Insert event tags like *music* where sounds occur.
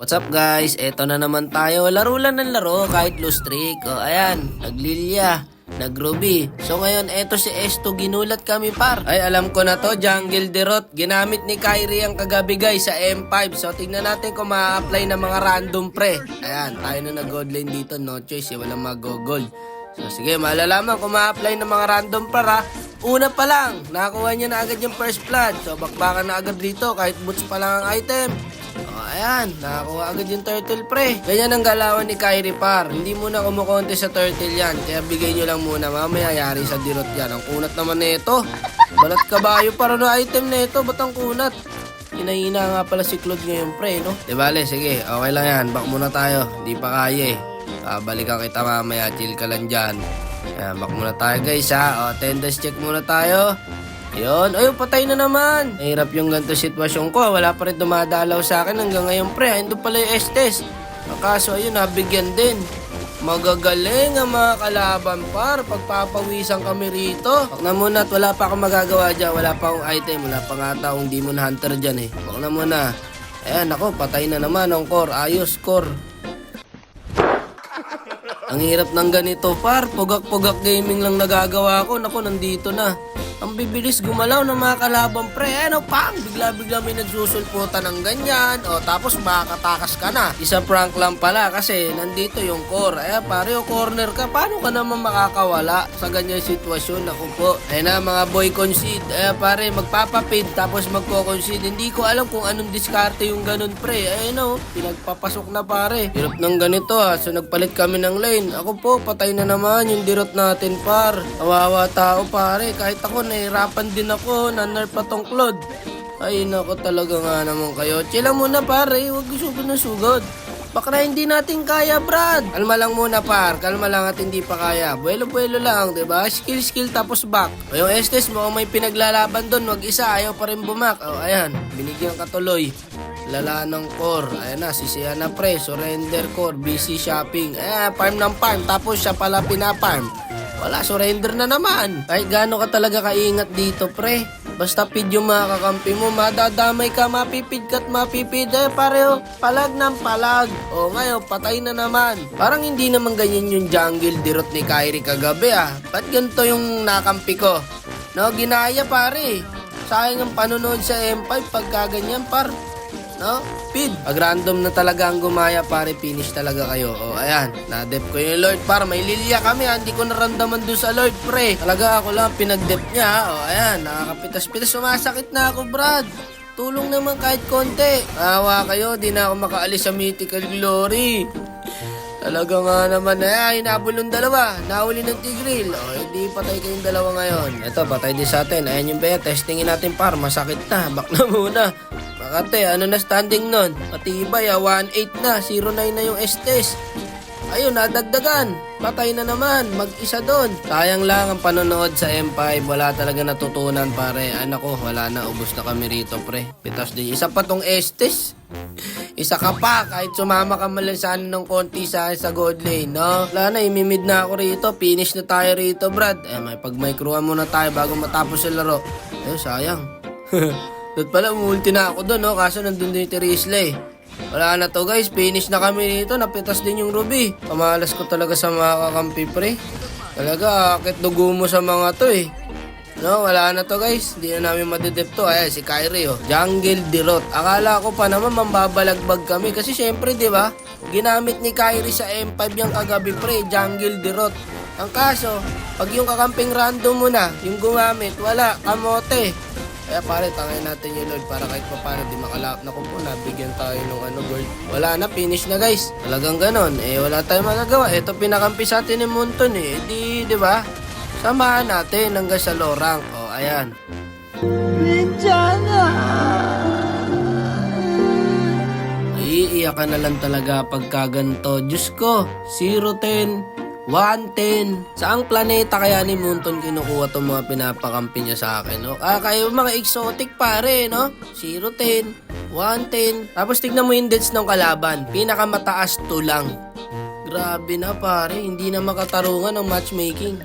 What's up guys? Eto na naman tayo. Laro lang ng laro kahit loose streak. O ayan, naglilya, nagruby. So ngayon, eto si Esto, ginulat kami par. Ay, alam ko na to, Jungle Derot. Ginamit ni Kyrie ang kagabi guys sa M5. So tingnan natin kung ma-apply ng mga random pre. Ayan, tayo na nag-gold lane dito. No choice, eh, walang mag-gold. So sige, malalaman kung ma-apply ng mga random para Una pa lang, nakakuha niya na agad yung first blood. So bakbakan na agad dito kahit boots pa lang ang item. O ayan, nakakuha agad yung turtle pre. Ganyan ang galawan ni Kyrie Par. Hindi muna kumukonte sa turtle yan. Kaya bigay nyo lang muna. Mamaya yari sa dirot yan. Ang kunat naman nito. Balat kabayo para no item nito. Ba't ang kunat? Hinahina nga pala si Claude ngayon pre, no? Di bale, sige. Okay lang yan. Back muna tayo. Di pa kaya eh. Ah, balikan kita mamaya. Chill ka lang dyan. Ayan, back muna tayo guys ha. O, attendance check muna tayo. Ayun, ayun, patay na naman. Mahirap yung ganito sitwasyon ko. Wala pa rin dumadalaw sa akin hanggang ngayon pre. Ayun doon pala yung Estes. Ang Kaso ayun, nabigyan din. Magagaling ang mga kalaban par. Pagpapawisan kami rito. Wag na muna at wala pa akong magagawa dyan. Wala pa akong item. Wala pa nga taong demon hunter dyan eh. Wag na muna. Ayan, ako, patay na naman ang core. Ayos, core. Ang hirap ng ganito, par. Pugak-pugak gaming lang nagagawa ko. Naku, nandito na. Ang bibilis gumalaw ng mga kalabang pre. Ano, pang! Bigla-bigla may nagsusulputan ng ganyan. O, tapos makatakas ka na. Isa prank lang pala kasi nandito yung core. Eh, pare, o corner ka. Paano ka naman makakawala sa ganyan sitwasyon? Naku po. Eh na, mga boy concede. Eh, pare, magpapapid tapos magko-concede. Hindi ko alam kung anong diskarte yung ganun, pre. Eh, no, pinagpapasok na, pare. Hirap ng ganito, ha. So, nagpalit kami ng lane. Ako po, patay na naman yung dirot natin, par. Kawawa tao, pare. Kahit ako, nahirapan din ako. Nanerf pa tong Claude. Ay, nako talaga nga naman kayo. Chila muna, pare. Huwag sugod na sugod. Baka hindi natin kaya, Brad. Kalma lang muna, par. Kalma lang at hindi pa kaya. Buelo-buelo lang, di ba? Skill, skill, tapos back. O yung Estes, mukhang may pinaglalaban doon. Wag isa, ayaw pa rin bumak. O, ayan. Binigyan ka tuloy. Lala ng core. Ayan na, sisiya na pre. Surrender core. BC shopping. Ayan, farm ng farm. Tapos siya pala pinaparm. Wala, surrender na naman. Kahit gaano ka talaga kaingat dito, pre. Basta pid yung mga kakampi mo, madadamay ka, mapipid ka't mapipid. Eh, pareho, palag ng palag. O ngayon, patay na naman. Parang hindi naman ganyan yung jungle dirot ni Kyrie kagabi ah. Ba't ganito yung nakampi ko? No, ginaya pare. Sayang ang panonood sa M5 pagka ganyan par. No? Pid. Pag random na talaga ang gumaya, pare, finish talaga kayo. O, ayan. Na-dep ko yung Lord. Para may lilya kami, ha. Hindi ko naramdaman doon sa Lord, pre. Talaga ako lang pinag-dep niya, ha. O, ayan. Nakakapitas-pitas. Sumasakit na ako, Brad. Tulong naman kahit konti. Awa kayo, di na ako makaalis sa mythical glory. Talaga nga naman eh, hinabol ng dalawa. Nahuli ng tigril. O, hindi patay kayong dalawa ngayon. Ito, patay din sa atin. Ayan yung bet. Testingin natin par. Masakit na. Back na muna. Makate, ano na standing nun? Matibay ah, 1-8 na. 0-9 na yung Estes. Ayun, nadagdagan. Patay na naman. Mag-isa doon. Sayang lang ang panonood sa M5. Wala talaga natutunan, pare. Ay, nako, wala na. Ubus na kami rito, pre. Pitas din. Isa pa tong Estes. *laughs* Isa ka pa, kahit sumama ka man lang sana ng konti sa sa gold lane, no? Wala na, imimid na ako rito. Finish na tayo rito, Brad. Eh, may pag microan muna tayo bago matapos yung laro. Eh, sayang. *laughs* Doon pala, umulti na ako doon, no? Kaso nandun din yung Terisla, eh. Wala na to, guys. Finish na kami dito. Napitas din yung Ruby. Pamalas ko talaga sa mga kakampi, pre. Talaga, akit dugo mo sa mga to, eh. No, wala na to guys. Hindi na namin madedep to. Ayan, si Kyrie oh. Jungle Dirot. Akala ko pa naman mambabalagbag kami kasi syempre, di ba? Ginamit ni Kyrie sa M5 yung kagabi pre, Jungle Dirot. Ang kaso, pag yung kakamping random mo na, yung gumamit, wala, kamote. Kaya pare, tangay natin yung Lord para kahit pa paano di makalap na po nabigyan tayo ng ano gold. Wala na, finish na guys. Talagang ganon. Eh, wala tayong magagawa. Ito pinakampi sa atin ni Munton eh. Di, di ba? Samahan natin hanggang sa lorang. O, ayan. Iiyak ka na lang talaga pagka ganito. Diyos ko, 010, 110. Saang planeta kaya ni Munton kinukuha itong mga pinapakampi niya sa akin, no? Ah, kayo mga exotic pare, no? 010, 110. Tapos tignan mo yung deaths ng kalaban. Pinakamataas to lang. Grabe na pare, hindi na makatarungan ng matchmaking.